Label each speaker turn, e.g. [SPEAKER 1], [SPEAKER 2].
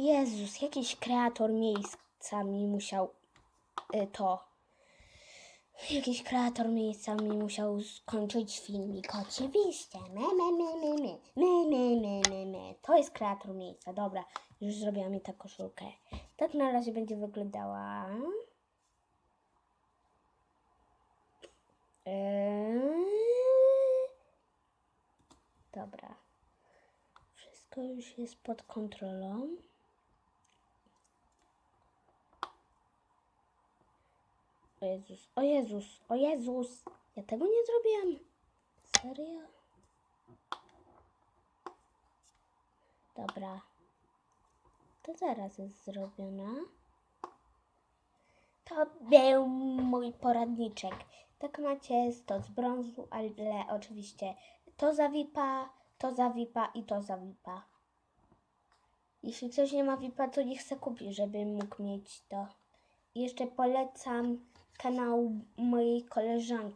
[SPEAKER 1] Jezus, jakiś kreator miejsca mi musiał y, to. Jakiś kreator miejsca mi musiał skończyć filmik. Oczywiście. Me, me, me, me, me. Me, me, me, me, me. To jest kreator miejsca. Dobra, już zrobiłam mi tę koszulkę. Tak na razie będzie wyglądała. Eee... Dobra. Wszystko już jest pod kontrolą. O Jezus, o Jezus, o Jezus. Ja tego nie zrobiłam. Serio? Dobra. To zaraz jest zrobiona. To był mój poradniczek. Tak macie 100 z brązu, ale oczywiście to za VIPa, to za VIPa i to za VIPa. Jeśli ktoś nie ma VIPa, to niech se kupi, żeby mógł mieć to. I jeszcze polecam Канал моєї колежанки.